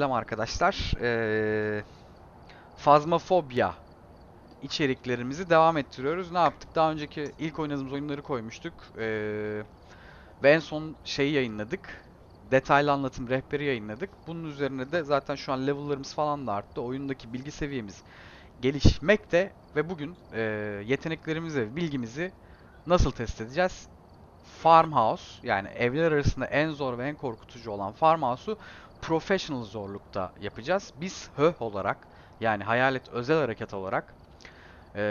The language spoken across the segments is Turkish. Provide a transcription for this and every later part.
Selam arkadaşlar. Ee, Phasmophobia içeriklerimizi devam ettiriyoruz. Ne yaptık? Daha önceki ilk oynadığımız oyunları koymuştuk. Ee, ve en son şeyi yayınladık. Detaylı anlatım rehberi yayınladık. Bunun üzerine de zaten şu an level'larımız falan da arttı. Oyundaki bilgi seviyemiz gelişmekte ve bugün e, yeteneklerimizi ve bilgimizi nasıl test edeceğiz? Farmhouse yani evler arasında en zor ve en korkutucu olan Farmhouse'u professional zorlukta yapacağız. Biz HÖH olarak yani hayalet özel hareket olarak eee,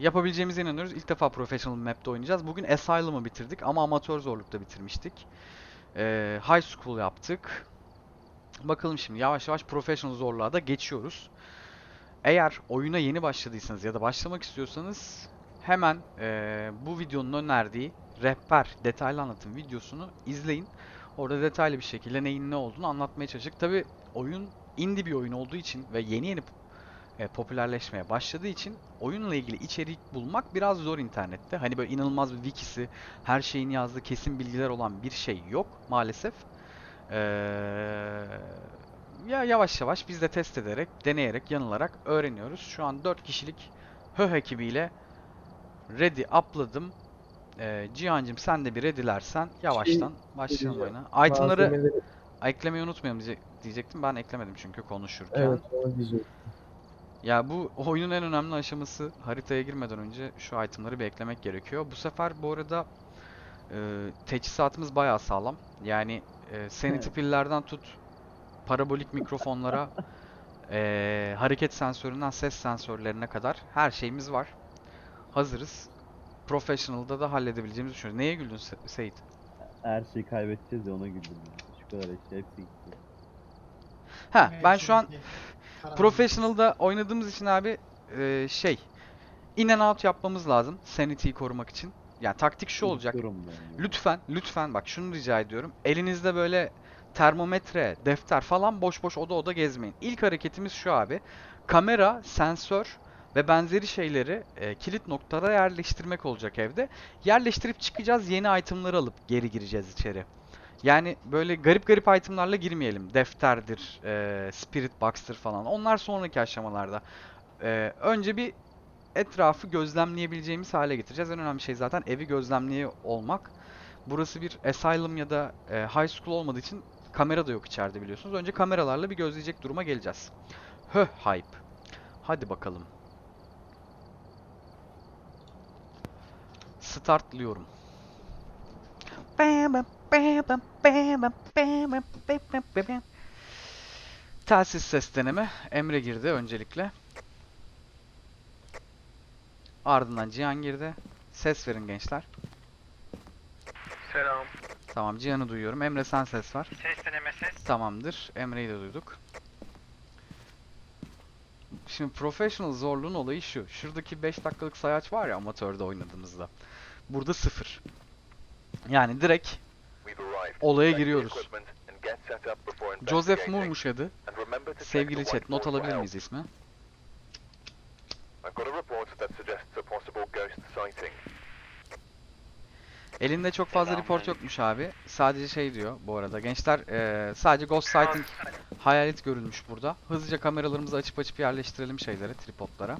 yapabileceğimize inanıyoruz. İlk defa professional map'te oynayacağız. Bugün Asylum'u bitirdik ama amatör zorlukta bitirmiştik. Eee, high school yaptık. Bakalım şimdi yavaş yavaş professional zorluğa da geçiyoruz. Eğer oyuna yeni başladıysanız ya da başlamak istiyorsanız hemen eee, bu videonun önerdiği rehber detaylı anlatım videosunu izleyin. Orada detaylı bir şekilde neyin ne olduğunu anlatmaya çalıştık. Tabi oyun indie bir oyun olduğu için ve yeni yeni e, popülerleşmeye başladığı için oyunla ilgili içerik bulmak biraz zor internette. Hani böyle inanılmaz bir wikisi, her şeyin yazdığı kesin bilgiler olan bir şey yok maalesef. Ee, ya yavaş yavaş biz de test ederek, deneyerek, yanılarak öğreniyoruz. Şu an 4 kişilik HÖH ekibiyle ready up'ladım. Ee, Cihan'cığım sen de bir ready'lersen yavaştan başlayalım oyuna. Itemları Malzemeleri- eklemeyi unutmayalım diye- diyecektim. Ben eklemedim çünkü konuşurken. Evet onu diyeceğim. Ya bu oyunun en önemli aşaması haritaya girmeden önce şu itemları bir eklemek gerekiyor. Bu sefer bu arada e, teçhizatımız bayağı sağlam. Yani e, sanity pill'lerden tut parabolik mikrofonlara e, hareket sensöründen ses sensörlerine kadar her şeyimiz var. Hazırız. Professional'da da halledebileceğimizi düşünüyoruz. Neye güldün Se- Seyit? Her şeyi kaybedeceğiz ya ona güldüm. Şu kadar eşya hepsi gitti. Ha, ben şu an Professional'da oynadığımız için abi e, şey in and out yapmamız lazım sanity'yi korumak için. Yani taktik şu olacak. Unutuyorum ben ya. Lütfen, lütfen bak şunu rica ediyorum. Elinizde böyle termometre, defter falan boş boş oda oda gezmeyin. İlk hareketimiz şu abi. Kamera, sensör ve benzeri şeyleri e, kilit noktada yerleştirmek olacak evde. Yerleştirip çıkacağız. Yeni itemları alıp geri gireceğiz içeri. Yani böyle garip garip itemlarla girmeyelim. Defterdir, e, spirit box'tır falan. Onlar sonraki aşamalarda. E, önce bir etrafı gözlemleyebileceğimiz hale getireceğiz. En önemli şey zaten evi gözlemliyor olmak. Burası bir asylum ya da e, high school olmadığı için kamera da yok içeride biliyorsunuz. Önce kameralarla bir gözleyecek duruma geleceğiz. Höh hype. Hadi bakalım. Startlıyorum. Telsiz ses deneme. Emre girdi öncelikle. Ardından Cihan girdi. Ses verin gençler. Selam. Tamam Cihan'ı duyuyorum. Emre sen ses var. Ses deneme ses. Tamamdır. Emre'yi de duyduk. Şimdi professional zorluğun olayı şu. Şuradaki 5 dakikalık sayaç var ya amatörde oynadığımızda. Burada sıfır. Yani direkt olaya giriyoruz. Joseph Moore'muş adı. Sevgili chat not alabilir miyiz ismi? Elinde çok fazla report yokmuş abi. Sadece şey diyor bu arada. Gençler eee, sadece ghost sighting hayalet görülmüş burada. Hızlıca kameralarımızı açıp açıp yerleştirelim şeylere, tripodlara.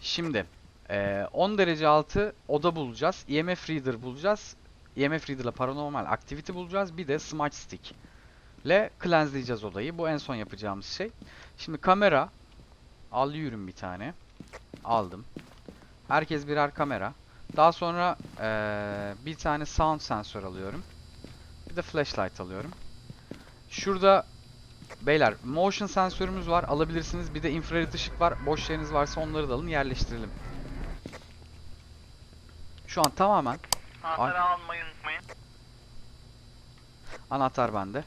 Şimdi eee, 10 derece altı oda bulacağız. EMF reader bulacağız. EMF reader ile paranormal activity bulacağız. Bir de smudge stick ile cleanseleyeceğiz odayı. Bu en son yapacağımız şey. Şimdi kamera alıyorum bir tane. Aldım. Herkes birer kamera. Daha sonra eee, bir tane sound sensör alıyorum. Bir de flashlight alıyorum. Şurada beyler motion sensörümüz var. Alabilirsiniz. Bir de infrared ışık var. Boş yeriniz varsa onları da alın yerleştirelim. Şu an tamamen Anahtarı almayı unutmayın. anahtar bende.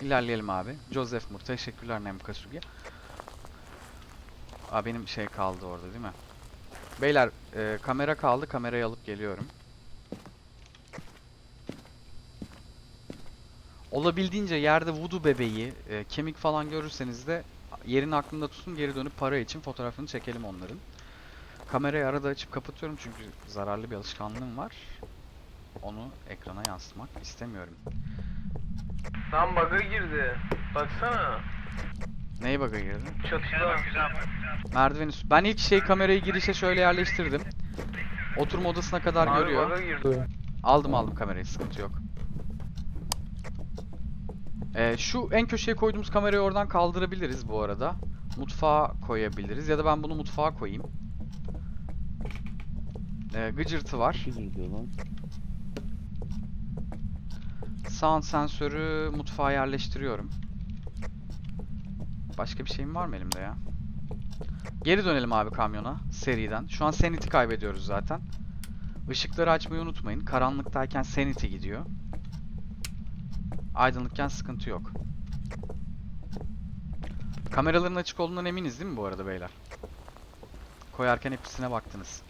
İlerleyelim abi. Joseph Moore. Teşekkürler Nemkasugi. Aa benim şey kaldı orada değil mi? Beyler e, kamera kaldı. Kamerayı alıp geliyorum. Olabildiğince yerde voodoo bebeği, e, kemik falan görürseniz de yerini aklında tutun. Geri dönüp para için fotoğrafını çekelim onların. Kamerayı arada açıp kapatıyorum çünkü zararlı bir alışkanlığım var. Onu ekrana yansıtmak istemiyorum. Lan bug'a girdi. Baksana. Neye bug'a girdi? Çatıda. güzel. Merdiveni sü- Ben ilk şey kamerayı girişe şöyle yerleştirdim. Oturma odasına kadar Abi görüyor. Aldım aldım kamerayı sıkıntı yok. Ee, şu en köşeye koyduğumuz kamerayı oradan kaldırabiliriz bu arada. Mutfağa koyabiliriz ya da ben bunu mutfağa koyayım. Ee, gıcırtı var. Diyor lan. Sound sensörü mutfağa yerleştiriyorum. Başka bir şeyim var mı elimde ya? Geri dönelim abi kamyona seriden. Şu an sanity kaybediyoruz zaten. Işıkları açmayı unutmayın. Karanlıktayken sanity gidiyor. Aydınlıkken sıkıntı yok. Kameraların açık olduğundan eminiz değil mi bu arada beyler? Koyarken hepsine baktınız.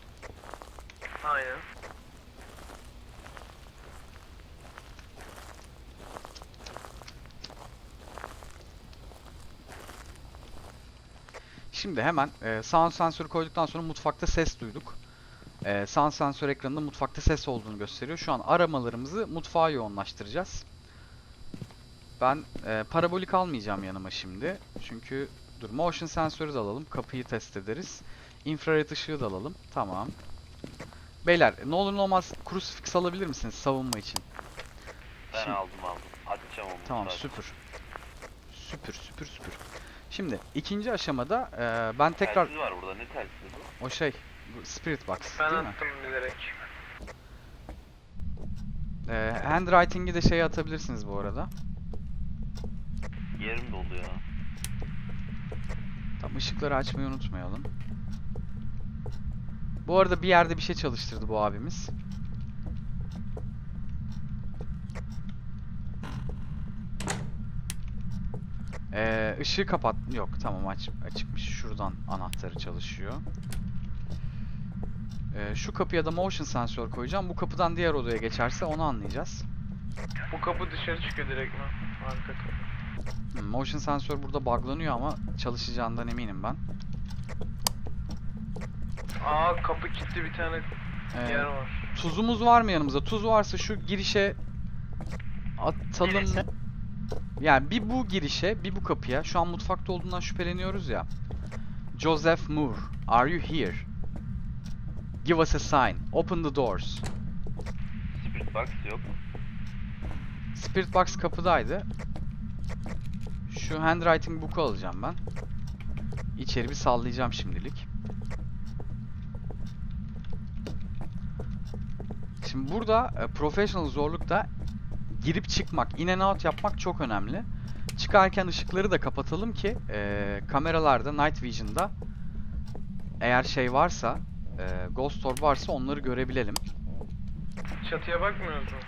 Aynen. Şimdi hemen e, sound sensörü koyduktan sonra mutfakta ses duyduk. E, sound sensör ekranında mutfakta ses olduğunu gösteriyor. Şu an aramalarımızı mutfağa yoğunlaştıracağız. Ben e, parabolik almayacağım yanıma şimdi. Çünkü dur motion sensörü de alalım. Kapıyı test ederiz. Infrared ışığı da alalım. Tamam. Beyler ne olur ne olmaz crucifix alabilir misiniz savunma için? Ben Şimdi- aldım aldım. Atacağım onu. Tamam zaten. süpür. Süpür süpür süpür. Şimdi ikinci aşamada e, ben tekrar Telsiz var burada. Ne telsizi bu? o şey bu Spirit Box Ben değil mi? attım bilerek. E, handwriting'i de şeye atabilirsiniz bu arada. Yerim doldu ya. Tamam ışıkları açmayı unutmayalım. Bu arada bir yerde bir şey çalıştırdı bu abimiz. Ee, ışığı kapat. Yok tamam aç açıkmış. Şuradan anahtarı çalışıyor. Ee, şu kapıya da motion sensör koyacağım. Bu kapıdan diğer odaya geçerse onu anlayacağız. Bu kapı dışarı çıkıyor direkt mi? Arka kapı. Hmm, motion sensör burada buglanıyor ama çalışacağından eminim ben. Aa kapı kilitli bir tane Ee, yer var. Tuzumuz var mı yanımızda? Tuz varsa şu girişe atalım. Yani bir bu girişe, bir bu kapıya. Şu an mutfakta olduğundan şüpheleniyoruz ya. Joseph Moore, are you here? Give us a sign. Open the doors. Spirit box yok. Spirit Box kapıdaydı. Şu handwriting book'u alacağım ben. İçeri bir sallayacağım şimdilik. Şimdi burada e, professional zorlukta girip çıkmak, in and out yapmak çok önemli. Çıkarken ışıkları da kapatalım ki e, kameralarda, night vision'da eğer şey varsa, e, ghost orb varsa onları görebilelim. Çatıya bakmıyoruz mu?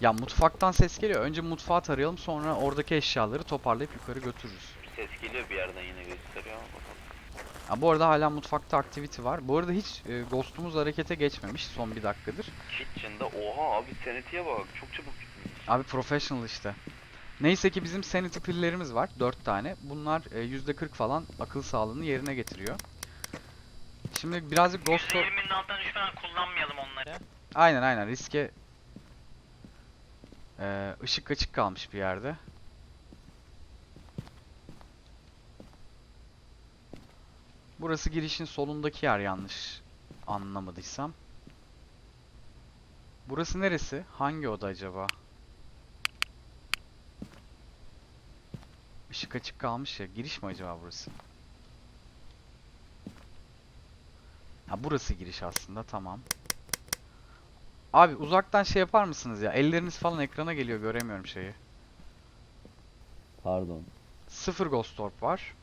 Ya mutfaktan ses geliyor. Önce mutfağı tarayalım sonra oradaki eşyaları toparlayıp yukarı götürürüz. Ses geliyor bir yerden yine gösteriyor ama bakalım. Ha, bu arada hala mutfakta activity var. Bu arada hiç e, ghost'umuz harekete geçmemiş son bir dakikadır. Kitchen'da oha abi sanity'ye bak çok çabuk gitmiş. Abi professional işte. Neyse ki bizim sanity pill'lerimiz var. 4 tane. Bunlar e, %40 falan akıl sağlığını yerine getiriyor. Şimdi birazcık ghost or- %20'nin altına düşmeden kullanmayalım onları. Aynen aynen riske Ee, ışık açık kalmış bir yerde. Burası girişin solundaki yer yanlış anlamadıysam. Burası neresi? Hangi oda acaba? Işık açık kalmış ya. Giriş mi acaba burası? Ha burası giriş aslında tamam. Abi uzaktan şey yapar mısınız ya? Elleriniz falan ekrana geliyor göremiyorum şeyi. Pardon. Sıfır Ghost Orb var.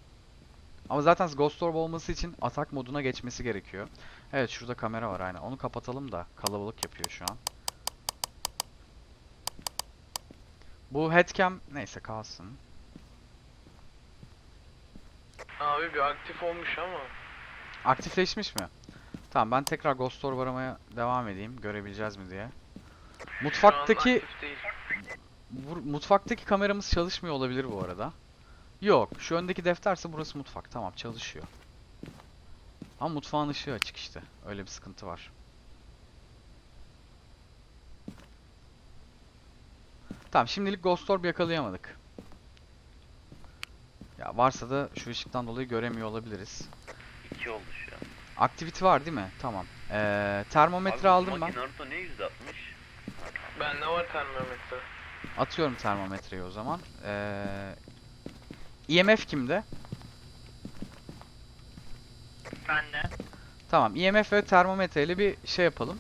Ama zaten Ghost Orb olması için atak moduna geçmesi gerekiyor. Evet şurada kamera var aynen. Onu kapatalım da kalabalık yapıyor şu an. Bu headcam neyse kalsın. Abi bir aktif olmuş ama. Aktifleşmiş mi? Tamam ben tekrar Ghost Orb aramaya devam edeyim. Görebileceğiz mi diye. Mutfaktaki mutfaktaki kameramız çalışmıyor olabilir bu arada. Yok, şu öndeki defterse burası mutfak. Tamam, çalışıyor. Ama mutfağın ışığı açık işte. Öyle bir sıkıntı var. Tamam şimdilik Ghost Orb yakalayamadık. Ya varsa da şu ışıktan dolayı göremiyor olabiliriz. İki oldu Activity var değil mi? Tamam. Ee, termometre Abi, aldım ben. Naruto ne yüzde altmış? Bende var termometre. Atıyorum termometreyi o zaman. Ee, IMF kimde? Ben de. Tamam. IMF ve termometreyle bir şey yapalım.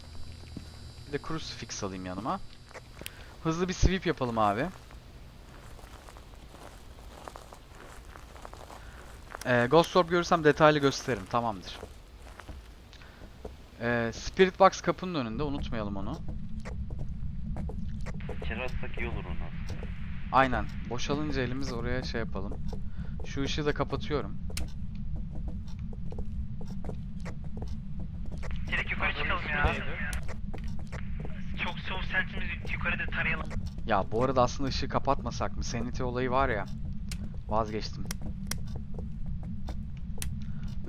Bir de crucifix alayım yanıma. Hızlı bir sweep yapalım abi. Ee, Ghost Orb görürsem detaylı gösteririm. Tamamdır. Ee, Spirit Box kapının önünde. Unutmayalım onu. İçeri atsak iyi olur onu aslında. Aynen. Boşalınca elimiz oraya şey yapalım. Şu ışığı da kapatıyorum. Direkt yukarı çıkalım ya. Çok soğuk sentimiz yukarıda tarayalım. Ya bu arada aslında ışığı kapatmasak mı? Sanity olayı var ya. Vazgeçtim.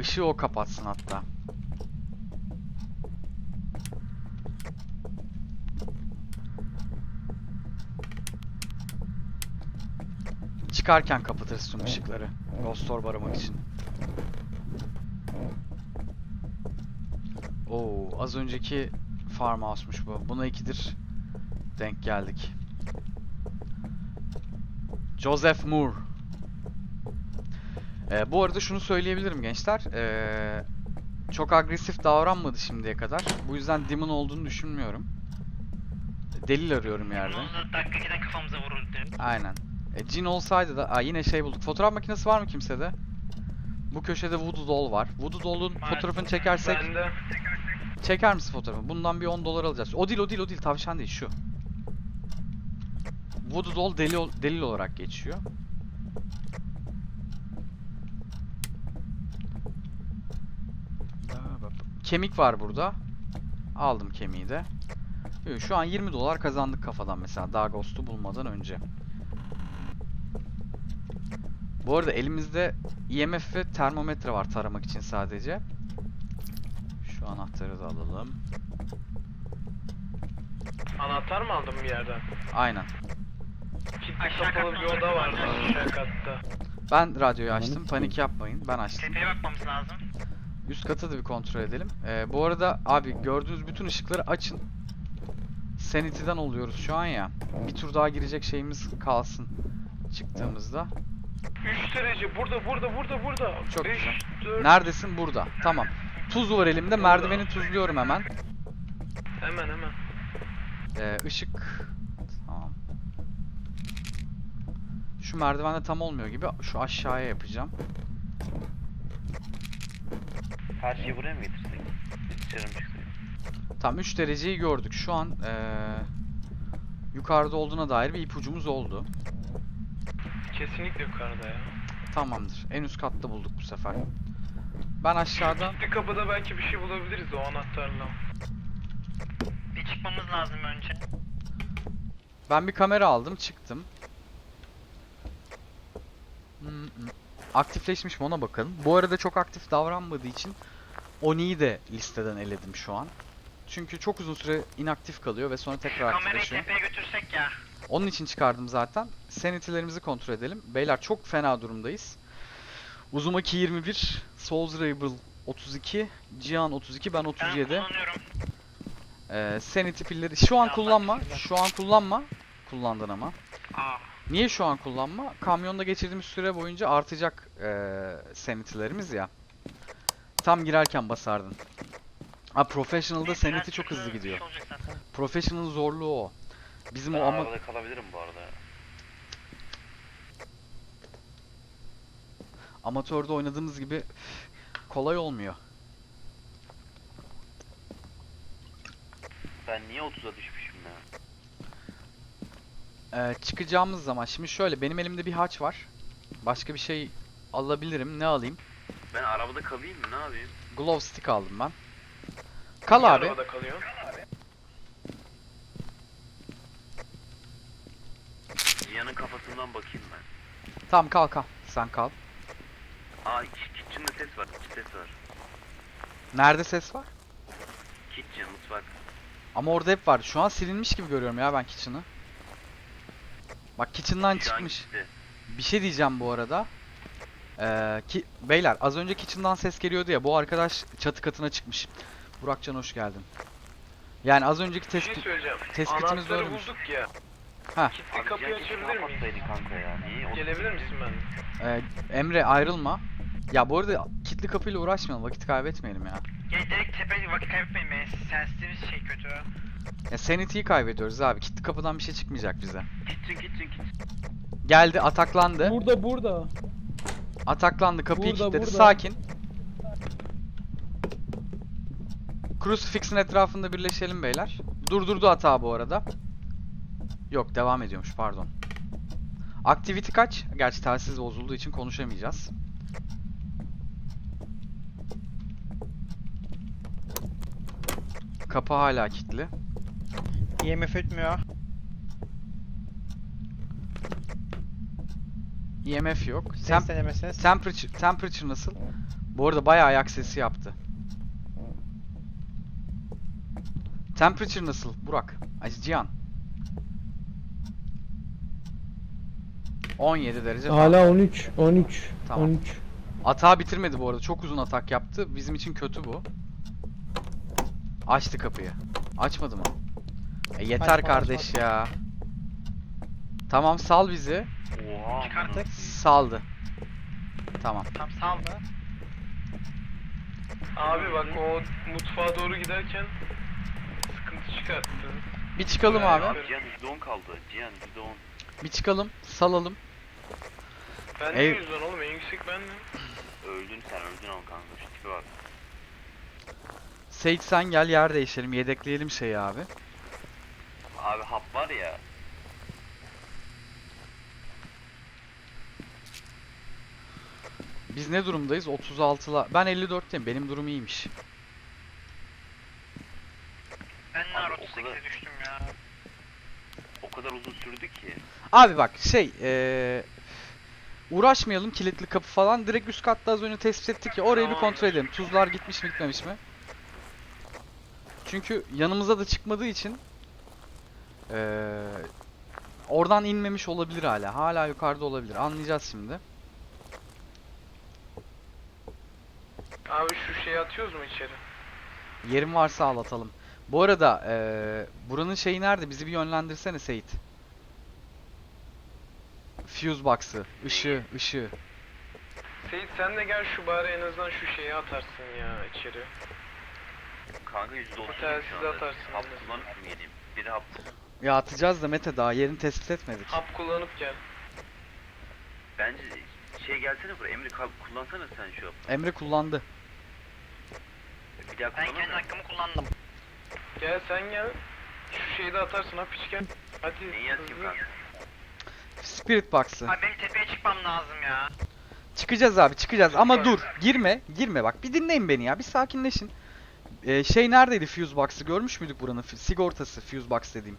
Işığı o kapatsın hatta. Çıkarken kapatırız tüm ışıkları. Ghost Orb aramak için. Oo, az önceki farmhouse'muş bu. Buna ikidir denk geldik. Joseph Moore. Ee, bu arada şunu söyleyebilirim gençler. Ee, çok agresif davranmadı şimdiye kadar. Bu yüzden Demon olduğunu düşünmüyorum. Delil arıyorum yerde. Dakika kafamıza vurur. Aynen. E, Jin olsaydı da... Aa, yine şey bulduk. Fotoğraf makinesi var mı kimsede? Bu köşede Voodoo Doll var. Voodoo Doll'un fotoğrafını çekersek... Bende. Çeker misin fotoğrafını? Bundan bir 10 dolar alacağız. O değil o değil o değil. Tavşan değil şu. Voodoo Doll deli, ol- delil olarak geçiyor. Kemik var burada. Aldım kemiği de. Şu an 20 dolar kazandık kafadan mesela daha Ghost'u bulmadan önce. Bu arada elimizde IMF ve termometre var taramak için sadece. Şu anahtarı da alalım. Anahtar mı aldın bir yerden? Aynen. Kilitli kapalı bir oda vardı aşağı katta. Ben radyoyu açtım. Panik yapmayın. Ben açtım. Tepeye bakmamız lazım. Üst katı da bir kontrol edelim. Ee, bu arada abi gördüğünüz bütün ışıkları açın. Sanity'den oluyoruz şu an ya. Bir tur daha girecek şeyimiz kalsın çıktığımızda. 3 derece burada burada burada burada. Çok 5, güzel. 4. Neredesin? Burada. Tamam. Tuz var elimde. Merdiveni tuzluyorum hemen. Hemen hemen. Ee, ışık. Tamam. Şu merdivende tam olmuyor gibi. Şu aşağıya yapacağım. Her şeyi buraya mı getirsek? Dışarı mı? Tam 3 dereceyi gördük. Şu an ee, yukarıda olduğuna dair bir ipucumuz oldu. Kesinlikle yukarıda ya. Tamamdır. En üst katta bulduk bu sefer. Ben aşağıdan Kilitli kapıda belki bir şey bulabiliriz o anahtarla. Bir çıkmamız lazım önce. ben bir kamera aldım, çıktım. Hmm. Aktifleşmiş mi ona bakalım. Bu arada çok aktif davranmadığı için Oni'yi de listeden eledim şu an. Çünkü çok uzun süre inaktif kalıyor ve sonra tekrar Kamerayı aktifleşiyor. tepeye götürsek ya. Onun için çıkardım zaten. Sanity'lerimizi kontrol edelim. Beyler çok fena durumdayız. Uzumaki 21, Souls Rebel 32, Cihan 32, ben Ben 37. kullanıyorum. Ee, sanity pilleri şu an kullanma. Şu an kullanma. Kullandın ama. Aa. Niye şu an kullanma? Kamyonda geçirdiğimiz süre boyunca artacak ee, sanity'lerimiz ya. Tam girerken basardın. Ha Professional'da sanity çok hızlı gidiyor. şey. Professional zorluğu o. Bizim Ben o ama arabada kalabilirim bu arada. amatörde oynadığımız gibi kolay olmuyor. Ben niye 30'a düşmüşüm ya? Ee, çıkacağımız zaman şimdi şöyle benim elimde bir haç var. Başka bir şey alabilirim. Ne alayım? Ben arabada kalayım mı ne yapayım? Glove stick aldım ben. Kal Niye abi. Arabada kalıyor. Cihan'ın kafasından bakayım ben. Tamam kal kal. Sen kal. Aa kitchen'da ses var, iç ses var. Nerede ses var? Kitchen, mutfak. Ama orada hep var. Şu an silinmiş gibi görüyorum ya ben kitchen'ı. Bak kitchen'dan Şu an çıkmış. gitti. Bir şey diyeceğim bu arada. Ee, ki, beyler az önce kitchen'dan ses geliyordu ya. Bu arkadaş çatı katına çıkmış. Burakcan hoş geldin. Yani az önceki Bir tespit şey söyleyeceğim. tespitimiz Anahtarı doğruymuş. bulduk ya. Ha. Kilitli Abi kapıyı keşke açabilir miyiz? kapatsaydın kanka ya. Niye? Gelebilir misin ben? Ee, Emre ayrılma. Ya bu arada kilitli kapıyla uğraşmayalım. Vakit kaybetmeyelim ya. Ya direkt tepe vakit kaybetmeyin be. Sensitiviz şey kötü. Ya sanity'yi kaybediyoruz abi. Kilitli kapıdan bir şey çıkmayacak bize. Kitchen kitchen kitchen. Geldi, ataklandı. Burada burada. Ataklandı, kapıyı Burada, kilitledi. burada. Sakin. Crucifix'in etrafında birleşelim beyler. Durdurdu hata bu arada. Yok, devam ediyormuş pardon. Activity kaç? Gerçi telsiz bozulduğu için konuşamayacağız. Kapı hala kilitli. IMF ötmüyor. EMF yok. Ses Temp denemesiniz. temperature, temperature nasıl? Bu arada bayağı ayak sesi yaptı. Temperature nasıl? Burak. Ay Cihan. 17 derece falan. Hala 13. 13. Tamam. 13. Atağı bitirmedi bu arada. Çok uzun atak yaptı. Bizim için kötü bu. Açtı kapıyı. Açmadı mı? E yeter Açma, kardeş ya. Tamam sal bizi. Oha. Çıkarttık. Saldı. Tamam. Tam saldı. Abi bak o mutfağa doğru giderken sıkıntı çıkarttı. Bir çıkalım abi. Cihan %10 kaldı. Cihan %10. Bir çıkalım. Salalım. Ben de yüzden oğlum en yüksek bendim. Öldün sen öldün ama kanka. Şu tipe bak. Seyit sen gel yer değişelim. Yedekleyelim şeyi abi. Abi hap var ya. Biz ne durumdayız? 36'la. Ben 54'teyim. Benim durum iyiymiş. Ben nar Abi o 38'e kadar- düştüm ya. O kadar uzun sürdü ki. Abi bak şey eee uğraşmayalım kilitli kapı falan. Direkt üst katta az önce tespit ettik ya. Orayı bir kontrol edelim. Tuzlar gitmiş mi gitmemiş mi? Çünkü yanımıza da çıkmadığı için eee oradan inmemiş olabilir hala. Hala yukarıda olabilir. Anlayacağız şimdi. Abi şu şeyi atıyoruz mu içeri? Yerim varsa al atalım. Bu arada eee buranın şeyi nerede? Bizi bir yönlendirsene Seyit. Fuse box'ı, ışığı, ışığı. Seyit sen de gel şu bari en azından şu şeyi atarsın ya içeri. Kanka %30 Bu telsizi şu anda. atarsın Hap yine. kullanıp mı geleyim? Biri hap. Ya atacağız da Mete daha yerini tespit etmedik. Hap kullanıp gel. Bence şey gelsene buraya. Emri kal- kullansana sen şu hapı. Emre kullandı. Bir daha Ben kendi mı? hakkımı kullandım. Gel sen gel. Şu şeyi de atarsın hap iç gel. Hadi Neyi atayım hızlı. kanka? Spirit Box'ı. Abi benim tepeye çıkmam lazım ya. Çıkacağız abi çıkacağız ama dur girme girme bak bir dinleyin beni ya bir sakinleşin. Ee, şey neredeydi Fuse Box'ı görmüş müydük buranın F- sigortası Fuse Box dediğim.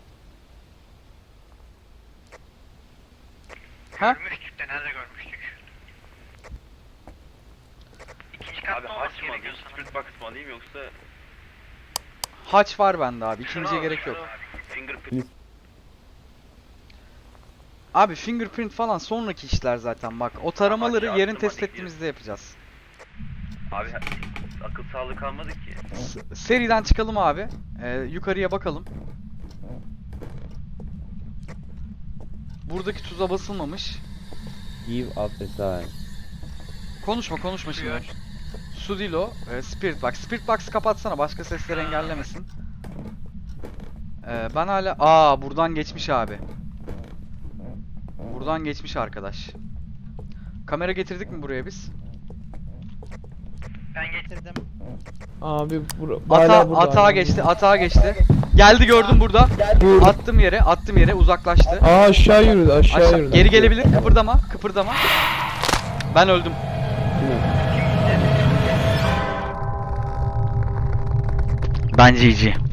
Ha? Görmüştük de nerede görmüştük? İkinci katta Abi olması haç mı alayım? gerekiyor sanırım. Spirit box mı alayım yoksa Haç var bende abi ikinciye gerek yok. fingerprint? Abi fingerprint falan sonraki işler zaten bak o taramaları aklıma tespit değil. ettiğimizde yapacağız. Abi akıl sağlığı kalmadı ki. S- seriden çıkalım abi Ee, yukarıya bakalım. Buradaki tuza basılmamış. Give up a sign. Konuşma konuşma şimdi. aç. Su değil o. e, Spirit Box. Spirit Box'ı kapatsana başka sesleri engellemesin. Ee, ben hala... Aa buradan geçmiş abi. Buradan geçmiş arkadaş. Kamera getirdik mi buraya biz? Ben getirdim. Abi bura, Ata, burada. atağa geçti, atağa geçti. Geldi gördüm burada. Burada. Attım yere, attım yere, uzaklaştı. Aa aşağı yürüdü aşağı, Aşağı, yürüdü. geri gelebilir, kıpırdama, kıpırdama. Ben öldüm. Ben GG.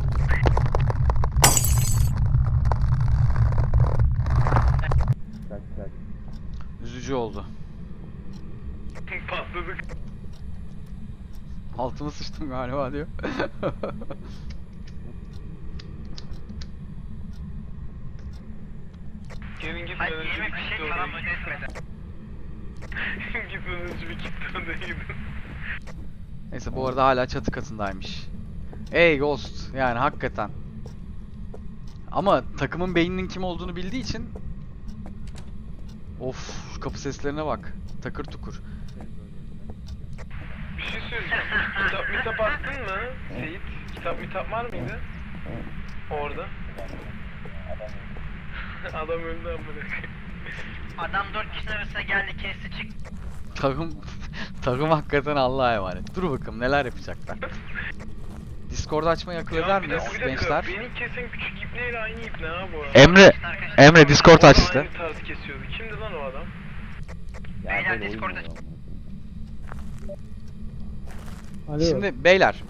Kaç kaç. Üzücü oldu. Patladık. Altıma sıçtım galiba diyor. Gelin git. Hayır önce IMF bir bir git şey önce bir gidin. Neyse bu arada hala çatı katındaymış. Ey Ghost yani hakikaten. Ama takımın beyninin kim olduğunu bildiği için Of kapı seslerine bak. Takır tukur. Bir şey söyleyeceğim. Kitap mitap attın mı? Seyit, kitap mitap var mıydı? Orada. Adam öldü amına. Adam 4 kişinin arasına geldi kesti çık. Takım takım hakikaten Allah'a emanet. Dur bakalım neler yapacaklar. Discord açmayı akıl eder dakika. gençler? Beni kesen küçük ipneyle aynı ipne ha bu arada. Emre Emre Discord O da açtı. Aynı tarz kesiyordu. Kimdi lan o adam? Ya Beyler, böyle Discord'a- Hadi Şimdi beyler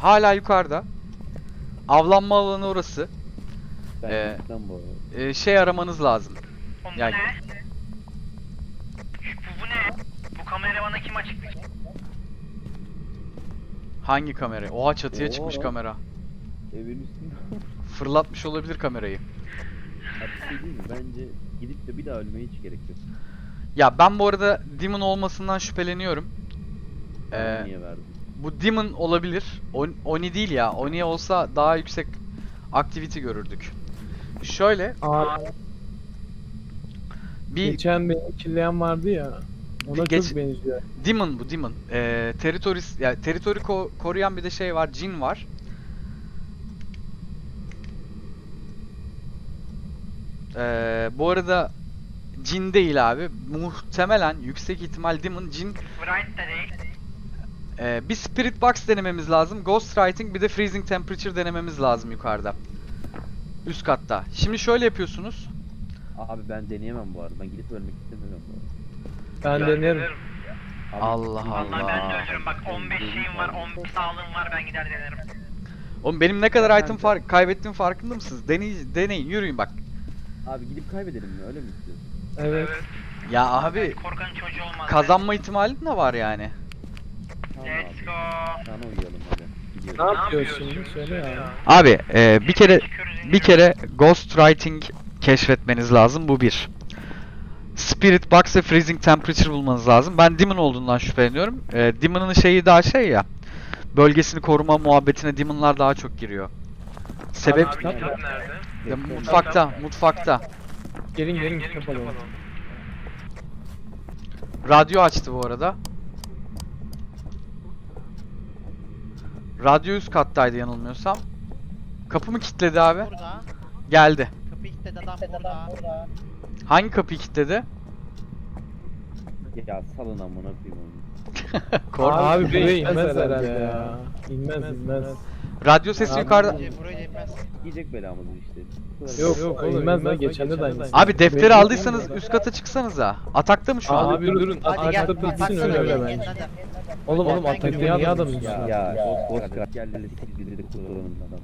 hala yukarıda. Avlanma alanı orası. Ben Ee, gitmem bu arada. Ee, şey aramanız lazım. Onda Ya- ne? Şu, bu, bu ne? Bu kamera bana kim açıklayacak? Hangi kamera? Oha çatıya çıkmış Oo. kamera. Evin üstünde. Fırlatmış olabilir kamerayı. Abi bir şey değil mi? Bence gidip de bir daha ölmeye hiç gerek yok. Ya ben bu arada Demon olmasından şüpheleniyorum. Ee, niye verdin? Bu Demon olabilir. On- Oni değil ya. Oni olsa daha yüksek activity görürdük. Şöyle Abi, bir geçen beni killeyen vardı ya. Ona geç- çok benziyor. Demon bu Demon. Ee, territories ya territory ko- koruyan bir de şey var, Jin var. Ee, bu arada Jin değil abi. Muhtemelen yüksek ihtimal Demon, Jin. Bright de değil. Ee, bir Spirit Box denememiz lazım. Ghost Writing bir de Freezing Temperature denememiz lazım yukarıda. Üst katta. Şimdi şöyle yapıyorsunuz. Abi ben deneyemem bu arada. Ben gidip ölmek istemiyorum bu arada. Ben denerim. Abi, Allah Vallahi ben de Allah. ölürüm bak 15 şeyim var 10 sağlığım var ben gider denerim. Oğlum benim ne kadar item far kaybettiğim farkında mısınız? Deneyin, deneyin, yürüyün bak. Abi gidip kaybedelim mi? Öyle mi istiyorsun? Evet. Ya abi Korkanın çocuğu olmaz. kazanma ihtimalin de var yani. Let's go. Sana uyuyalım hadi. Gidiyoruz. Ne yapıyoruz şimdi? Söyle ya. Abi e, bir kere bir kere Ghost Writing keşfetmeniz lazım. Bu bir. Spirit Box ve Freezing Temperature bulmanız lazım. Ben Demon olduğundan şüpheleniyorum. E, Demon'ın şeyi daha şey ya. Bölgesini koruma muhabbetine Demon'lar daha çok giriyor. Sebep Abi kitap nerede? Ya, mutfakta, mutfakta. Gelin gelin Gelin kitap alalım. Radyo açtı bu arada. Radyo üst kattaydı yanılmıyorsam. Kapı mı kilitledi abi? Burada. Geldi. Kapıyı kilitledi adam burada. Hangi kapıyı kilitledi? Ya salın amına koyayım onu. Kork- Abi buraya inmez herhalde ya. İnmez inmez. Radyo sesi Abi- yukarıda. Buraya buraya inmez. Yiyecek belamızı işte. Yok yok inmez lan geçende de aynısı. Abi defteri aldıysanız üst kata çıksanıza. Atakta mı şu an? Abi durun Hadi gel. atakta bitsin baksana, öyle gel, bence. gel, hadi. Oğlum oğlum Ben atak gidiyorum. niye adamın Ya, ya Ghost Ghost gel dedi sik dedi kurtulalım adam.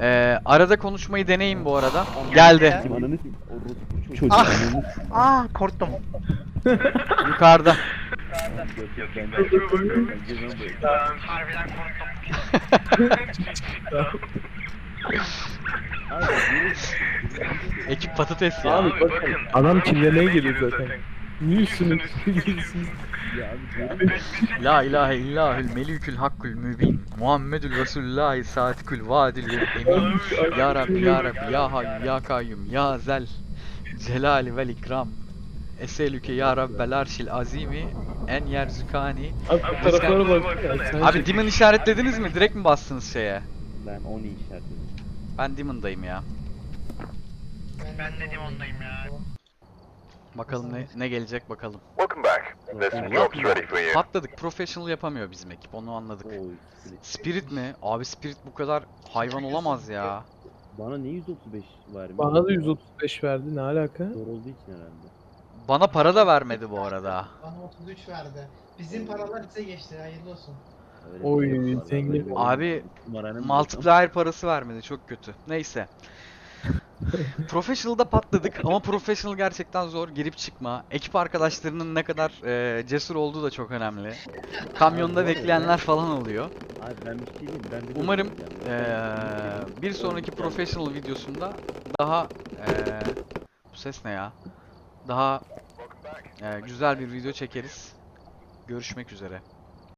Ee, arada konuşmayı deneyin bu arada. Geldi. Kim ananı s- orospu çocuğu Ah! ananı s- Aa korktum. Yukarıda. Harbiden korktum. Ekip patates ya. Abi, Abi bakın, bakın. adam geliyor zaten. Niye üstüne yürü. La ilahe illahül melikül hakkül mübin. Muhammedül Resulullah saadikül vadil emin. Ya Rabbi ya Rabbi ya Hayy ya Kayyum ya Zel. Celali vel ikram. Eselüke ya Rabbel arşil azimi en yerzükani. Abi taraflara bak. Abi. Demon işaretlediniz mi? Direkt mi bastınız şeye? Ben onu işaretledim. Ben Demon'dayım ya. Ben dedim ondayım ya. Bakalım ne, ne gelecek bakalım. Welcome back. There's jobs ready for you. Patladık. Professional yapamıyor bizim ekip. Onu anladık. Spirit mi? Abi Spirit bu kadar hayvan olamaz ya. Bana ne 135 var? Bana da 135 verdi ne alaka? Zor olduğu için herhalde. Bana para da vermedi bu arada. Bana 33 verdi. Bizim paralar size geçti. Hayırlı olsun. Öyle Oy, bir zengin. böyle bir Abi, numaranın Multiplier parası vermedi. Çok kötü. Neyse. Professional'da patladık ama professional gerçekten zor. Girip çıkma. Ekip arkadaşlarının ne kadar e, cesur olduğu da çok önemli. Kamyonda bekleyenler falan oluyor. Abi ben bir şey diyeyim ben de Umarım böyle olacağım. e, bir sonraki professional videosunda daha e, Bu ses ne ya? Daha e, güzel bir video çekeriz. Görüşmek üzere.